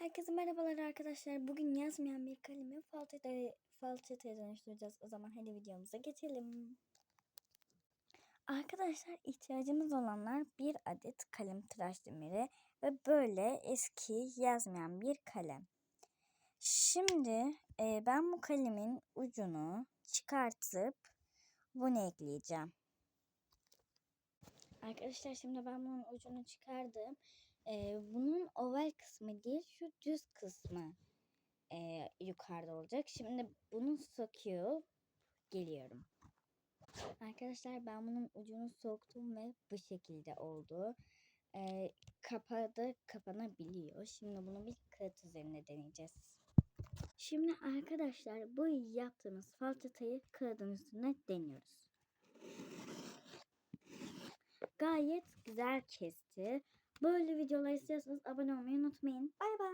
Herkese merhabalar arkadaşlar. Bugün yazmayan bir kalemi falçataya, falçataya dönüştüreceğiz. O zaman hadi videomuza geçelim. Arkadaşlar ihtiyacımız olanlar bir adet kalem tıraş demiri ve böyle eski yazmayan bir kalem. Şimdi e, ben bu kalemin ucunu çıkartıp bunu ekleyeceğim. Arkadaşlar şimdi ben bunun ucunu çıkardım. Ee, bunun oval kısmı değil şu düz kısmı ee, yukarıda olacak. Şimdi bunu söküyor geliyorum. Arkadaşlar ben bunun ucunu soktum ve bu şekilde oldu. Ee, kapadı kapanabiliyor. Şimdi bunu bir kağıt üzerinde deneyeceğiz. Şimdi arkadaşlar bu yaptığımız falçatayı kağıdın üstüne deniyoruz. Gayet güzel kesti. Böyle videolar istiyorsanız abone olmayı unutmayın. Bay bay.